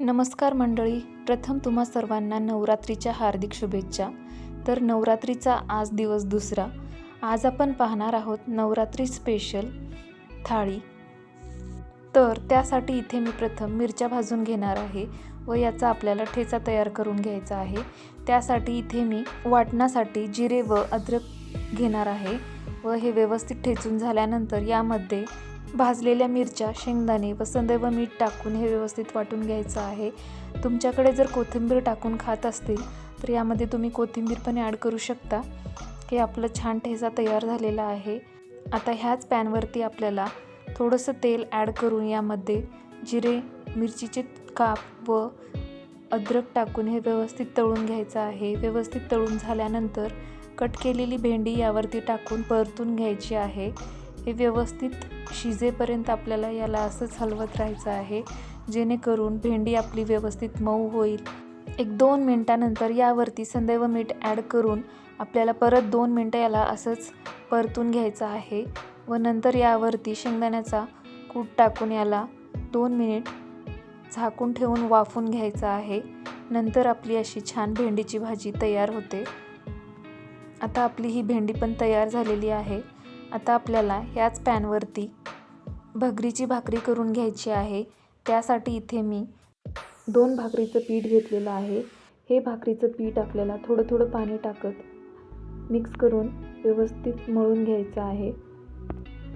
नमस्कार मंडळी. प्रथम तुम्हा सर्वांना नवरात्रीच्या हार्दिक शुभेच्छा. तर नवरात्रीचा आज दिवस दुसरा. आज आपण पाहणार आहोत नवरात्री स्पेशल थाळी. तर त्यासाठी इथे मी प्रथम मिरच्या भाजून घेणार आहे व याचा आपल्याला ठेचा तयार करून घ्यायचा आहे. त्यासाठी इथे मी वाटणासाठी जिरे व अद्रक घेणार आहे व हे व्यवस्थित ठेचून झाल्यानंतर यामध्ये भाजलेल्या मिरच्या शेंगदाणे व संदैव मीठ टाकून हे व्यवस्थित वाटून घ्यायचं आहे. तुमच्याकडे जर कोथिंबीर टाकून खात असतील तर यामध्ये तुम्ही कोथिंबीर पण ॲड करू शकता. हे आपलं छान ठेचा तयार झालेला आहे. आता ह्याच पॅनवरती आपल्याला थोडंसं तेल ॲड करून यामध्ये जिरे मिरचीचे काप व अद्रक टाकून हे व्यवस्थित तळून घ्यायचं आहे. व्यवस्थित तळून झाल्यानंतर कट केलेली भेंडी यावरती टाकून परतून घ्यायची आहे. हे व्यवस्थित शिजेपर्यंत आपल्याला याला असंच हलवत राहायचं आहे जेणेकरून भेंडी आपली व्यवस्थित मऊ होईल. एक दोन मिनटानंतर यावरती संदैव मीठ ॲड करून आपल्याला परत दोन मिनटं याला असंच परतून घ्यायचं आहे व नंतर यावरती शेंगदाण्याचा कूट टाकून याला दोन मिनिट झाकून ठेवून वाफून घ्यायचं आहे. नंतर आपली अशी छान भेंडीची भाजी तयार होते. आता आपली ही भेंडी पण तयार झालेली आहे. आता आपल्याला ह्याच पॅनवरती भगरीची भाकरी करून घ्यायची आहे. त्यासाठी इथे मी दोन भाकरीचं पीठ घेतलेलं आहे. हे भाकरीचं पीठ आपल्याला थोडं थोडं पाणी टाकत मिक्स करून व्यवस्थित मळून घ्यायचं आहे.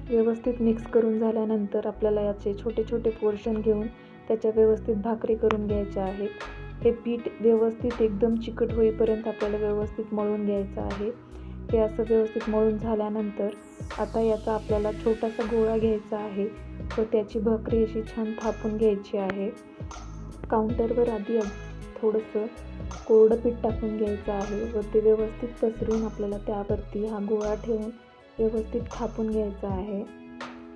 व्यवस्थित मिक्स करून झाल्यानंतर आपल्याला याचे छोटे छोटे पोर्शन घेऊन त्याच्या व्यवस्थित भाकरी करून घ्यायच्या आहेत हे पीठ व्यवस्थित एकदम चिकट होईपर्यंत आपल्याला व्यवस्थित मळून घ्यायचं आहे. हे असं व्यवस्थित मळून झाल्यानंतर आता याचा आपल्याला छोटासा गोळा घ्यायचा आहे. व त्याची भाकरी अशी छान थापून घ्यायची आहे. काउंटरवर आधी थोडंसं कोरडं पीठ टाकून घ्यायचं आहे. व ते व्यवस्थित पसरून आपल्याला त्यावरती हा गोळा ठेवून व्यवस्थित थापून घ्यायचा आहे.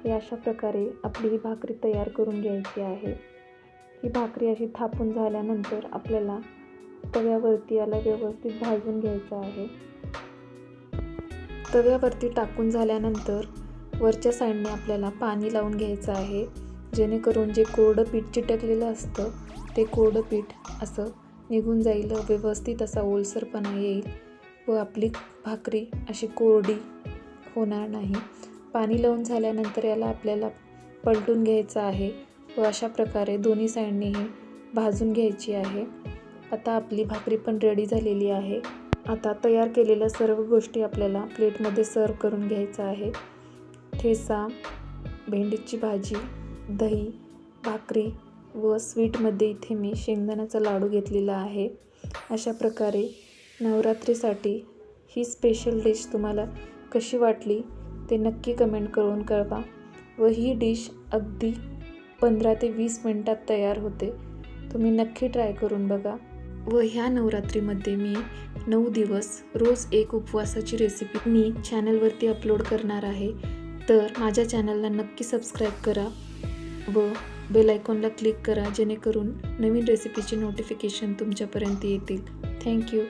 हे अशा प्रकारे आपली ही भाकरी तयार करून घ्यायची आहे. ही भाकरी अशी थापून झाल्यानंतर आपल्याला तव्यावरती याला व्यवस्थित भाजून घ्यायचं आहे. तव्यावरती टाकून झाल्यानंतर वरच्या साईडने आपल्याला पाणी लावून घ्यायचं आहे. जेणेकरून जे कोरडं पीठ चिटकलेलं असतं ते कोरडं पीठ असं निघून जाईल व्यवस्थित असा ओलसरपणा येईल व आपली भाकरी अशी कोरडी होणार नाही. पाणी लावून झाल्यानंतर याला आपल्याला पलटून घ्यायचं आहे व अशा प्रकारे दोन्ही साईडनेही भाजून घ्यायची आहे. आता आपली भाकरी पण रेडी झालेली आहे. आता तयार केलेल्या सर्व गोष्टी आपल्याला प्लेटमध्ये सर्व करून घ्यायचं आहे. ठेचा भेंडीची भाजी दही भाकरी व स्वीटमध्ये इथे मी शेंगदाण्याचा लाडू घेतलेला आहे. अशा प्रकारे नवरात्रीसाठी ही स्पेशल डिश तुम्हाला कशी वाटली ते नक्की कमेंट करून कळवा व ही डिश अगदी पंधरा ते वीस मिनटात तयार होते. तुम्ही नक्की ट्राय करून बघा. व ह्या नवरात्रीमध्ये मी नऊ दिवस रोज एक उपवासाची रेसिपी मी चॅनलवरती अपलोड करणार आहे. तर माझ्या चॅनलला नक्की सबस्क्राईब करा व बेल आयकॉनला क्लिक करा जेणेकरून नवीन रेसिपीचे नोटिफिकेशन तुमच्यापर्यंत येतील. थँक्यू